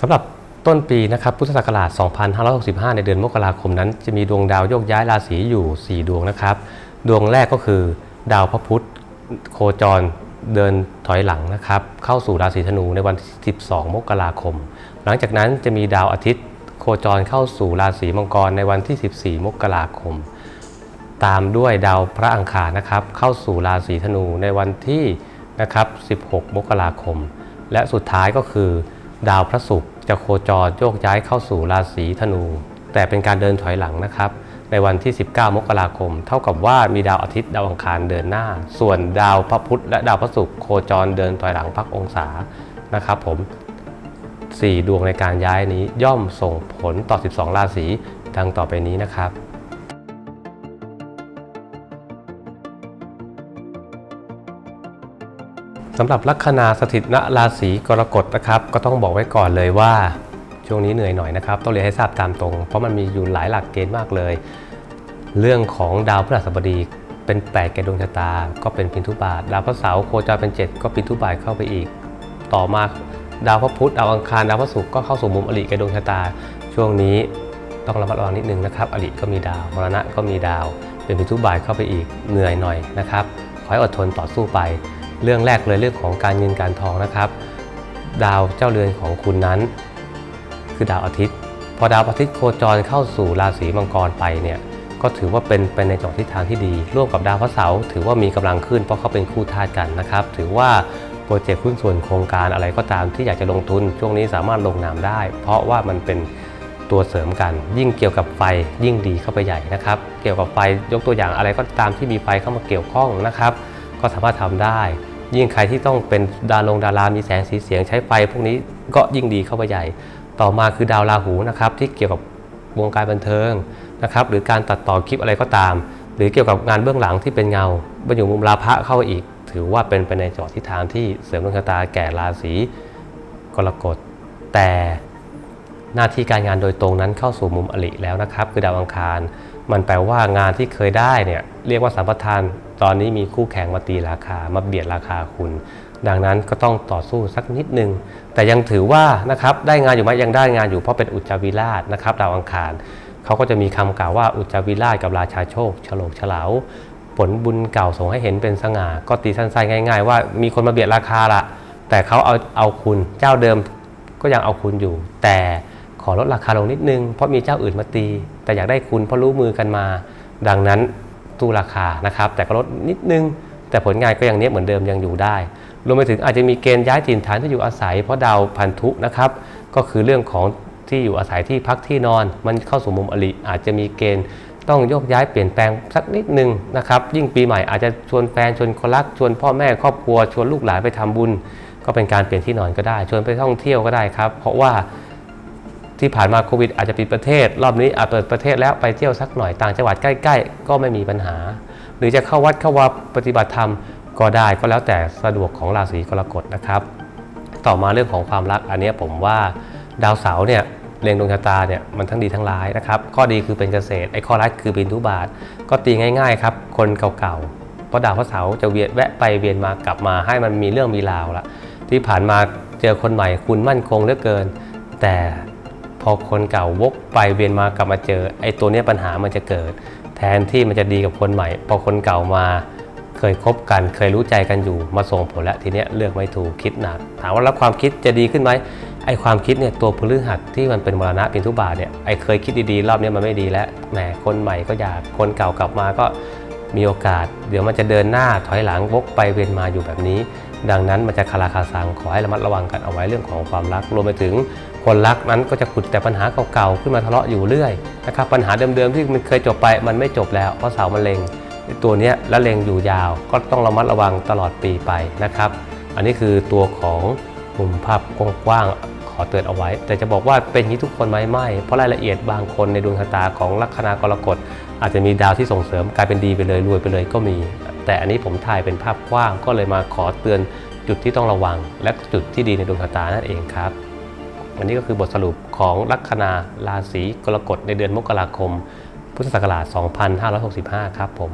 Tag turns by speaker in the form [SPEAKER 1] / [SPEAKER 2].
[SPEAKER 1] สำหรับต้นปีนะครับพุทธศักราช 2565 ในเดือนมกราคมนั้น จะมีดวงดาวโยกย้ายราศีอยู่ 4 ดวงนะครับ ดวงแรกก็คือดาวพระพุธโคจรเดินถอยหลังนะครับ เข้าสู่ราศีธนูในวันที่12 มกราคม หลังจากนั้นจะมีดาวอาทิตย์ โคจรเข้าสู่ราศีมังกรในวันที่ 14 มกราคม ตามด้วยดาวพระอังคารนะครับ เข้าสู่ราศีธนูในวันที่นะครับ 16 มกราคม และสุดท้ายก็คือ ดาวพระศุกร์จะโคจรโยกย้ายเข้าสู่ราศีธนู แต่เป็นการเดินถอยหลังนะครับในวันที่ 19 มกราคม เท่ากับว่ามีดาวอาทิตย์ดาวอังคารเดินหน้า ส่วนดาวพระพุธและดาวพระศุกร์โคจรเดินถอยหลังพักองศานะครับผม 4 ดวงในการย้ายนี้ย่อมส่งผลต่อ 12 ราศีดังต่อไปนี้นะครับ สำหรับลัคนาสถิตณราศีกรกฎนะครับก็ต้องบอกไว้ก่อนเลยว่า ช่วงนี้เหนื่อยหน่อยนะครับ ต้องเรียนให้ทราบตามตรง เพราะมันมีอยู่หลายหลักเกณฑ์มากเลย เรื่องของดาวพฤหัสบดีเป็นแปดแก่ดวงชะตา ก็เป็นพินทุบาท ดาวพระเสาร์โคจรเป็น 7 ก็พินทุบาทเข้าไปอีก ต่อมาดาวพระพุธดาวอังคารดาวพระศุกร์ก็เข้าสู่มุมอริแก่ดวงชะตา ช่วงนี้ต้องระมัดระวังนิดนึงนะครับอริก็มีดาวมรณะก็มีดาว เป็นพินทุบาทเข้าไปอีกเหนื่อยหน่อยนะครับขอให้อดทนต่อสู้ไป เรื่องแรกเลยเรื่องของการเงินการทองนะครับ ดาวเจ้าเรือนของคุณนั้น คือดาวอาทิตย์ พอดาวอาทิตย์โคจรเข้าสู่ราศีมังกรไปเนี่ยก็ถือว่าเป็นไปในจอทิศทางที่ดี ร่วมกับดาวพระเสาร์ถือว่ามีกำลังขึ้นเพราะเขาเป็นคู่ธาตุกันนะครับ ถือว่าโปรเจกต์หุ้นส่วนโครงการอะไรก็ตามที่อยากจะลงทุน ช่วงนี้สามารถลงนามได้ เพราะว่ามันเป็นตัวเสริมกัน ยิ่งเกี่ยวกับไฟยิ่งดีเข้าไปใหญ่นะครับ เกี่ยวกับไฟยกตัวอย่างอะไรก็ตามที่มีไฟเข้ามาเกี่ยวข้องนะครับ ก็สามารถทำได้ ยิ่งใครที่ต้องเป็นดารงดารามีแสงสีเสียงใช้ไฟพวกนี้ก็ยิ่งดีเข้าไปใหญ่ ต่อมาคือดาวราหูนะครับที่เกี่ยวกับวงการบันเทิงนะครับหรือการตัดต่อคลิปอะไรก็ตาม หรือเกี่ยวกับงานเบื้องหลังที่เป็นเงาบรรอยู่มุมลาภะเข้าอีก ถือว่าเป็นไปในจอทิศทางที่เสริมดวงชะตาแก่ราศีกรกฎแต่หน้าที่การงานโดยตรงนั้นเข้าสู่มุมอริแล้วนะครับ คือดาวอังคาร มันแปลว่างานที่เคยได้เนี่ยเรียกว่าสัมปทาน ตอนนี้มีคู่แข่งมาตีราคามาเบียดราคาคุณ ดังนั้นก็ต้องต่อสู้สักนิดนึง แต่ยังถือว่านะครับได้งานอยู่ไหมยังได้งานอยู่เพราะเป็นอุจจาวิราชนะครับดาวอังคารเขาก็จะมีคำกล่าวว่าอุจจาวิราชกับราชาโชคฉลกฉลาวผลบุญเก่าส่งให้เห็นเป็นสง่า ก็ตีสั้นๆง่าย ๆ ว่ามีคนมาเบียดราคาละแต่เขาเอาเอาคุณเจ้าเดิมก็ยังเอาคุณอยู่ แต่ขอลดราคาลงนิดนึง เพราะมีเจ้าอื่นมาตี แต่อยากได้คุณเพราะรู้มือกันมา ดังนั้น ตู้ราคานะครับแต่ก็ลดนิดนึง แต่ผลงานก็ยังเนี้ยเหมือนเดิมยังอยู่ได้ รวมไปถึงอาจจะมีเกณฑ์ย้ายถิ่นฐานที่อยู่อาศัย เพราะดาวพันธุนะครับก็คือเรื่องของที่อยู่อาศัยที่พักที่นอน มันเข้าสู่มุมอริอาจจะมีเกณฑ์ต้องโยกย้ายเปลี่ยนแปลงสักนิดนึงนะครับยิ่งปีใหม่อาจจะชวนแฟนชวนคนรักชวนพ่อแม่ครอบครัวชวนลูกหลานไปทำบุญ ก็เป็นการเปลี่ยนที่นอนก็ได้ ชวนไปท่องเที่ยวก็ได้ครับ เพราะว่า ที่ผ่านมาโควิดอาจจะปิดประเทศ รอบนี้อาจเปิดประเทศแล้วไปเที่ยวสักหน่อยต่างจังหวัดใกล้ ๆ ก็ไม่มีปัญหา หรือจะเข้าวัดเข้าวัดปฏิบัติธรรมก็ได้ก็แล้วแต่สะดวกของราศีกรกฎนะครับ ต่อมาเรื่องของความรักอันนี้ผมว่าดาวเสาร์เนี่ยเรียงดวงชะตาเนี่ยมันทั้งดีทั้งร้ายนะครับข้อดีคือเป็นเกษตรไอ้ข้อร้ายคือบินทุบาท ก็ตีง่ายๆครับคนเก่าๆเพราะดาวพระเสาร์จะเวียนแวะไปเวียนมากลับมาให้มันมีเรื่องมีราวละที่ผ่านมาเจอคนใหม่คุณมั่นคงเหลือเกิน แต่ พอคนเก่าวกไปเวียนมากลับมาเจอ ไอ้ตัวเนี้ยปัญหามันจะเกิด แทนที่มันจะดีกับคนใหม่ พอคนเก่ามาเคยคบกันเคยรู้ใจกันอยู่มาส่งผลแล้วทีเนี้ยเลือกไม่ถูกคิดหนัก ถามว่าแล้วความคิดจะดีขึ้นไหมไอความคิดเนี่ยตัวพฤหัสที่มันเป็นมรณะเป็นทุบาทเนี่ยไอเคยคิดดีๆรอบนี้มันไม่ดีแล้วแหมคนใหม่ก็อยากคนเก่ากลับมาก็มีโอกาส เดี๋ยวมันจะเดินหน้าถอยหลังวกไปเวียนมาอยู่แบบนี้ ดังนั้นมันจะคาราคาซังขอให้ระมัดระวังกันเอาไว้เรื่องของความรัก รวมไปถึงคนรักนั้นก็จะขุดแต่ปัญหาเก่าๆขึ้นมาทะเลาะอยู่เรื่อยนะครับปัญหาเดิมๆที่มันเคยจบไปมันไม่จบแล้วเพราะเสามันเล็งตัวนี้และเลงอยู่ยาวก็ต้องระมัดระวังตลอดปีไปนะครับ อันนี้คือตัวของมุมภาพกว้างๆขอเตือนเอาไว้ แต่จะบอกว่าเป็นอย่างนี้ทุกคนไหมไม่ เพราะรายละเอียดบางคนในดวงชะตาของลัคนากรกฎอาจจะมีดาวที่ส่งเสริมกลายเป็นดีไปเลยรวยไปเลยก็มี แต่อันนี้ผมถ่ายเป็นภาพกว้าง ก็เลยมาขอเตือนจุดที่ต้องระวัง และจุดที่ดีในดวงชะตานั่นเองครับอันนี้ก็คือบทสรุปของลัคนาราศีกรกฎในเดือนมกราคม พุทธศักราช 2565 ครับผม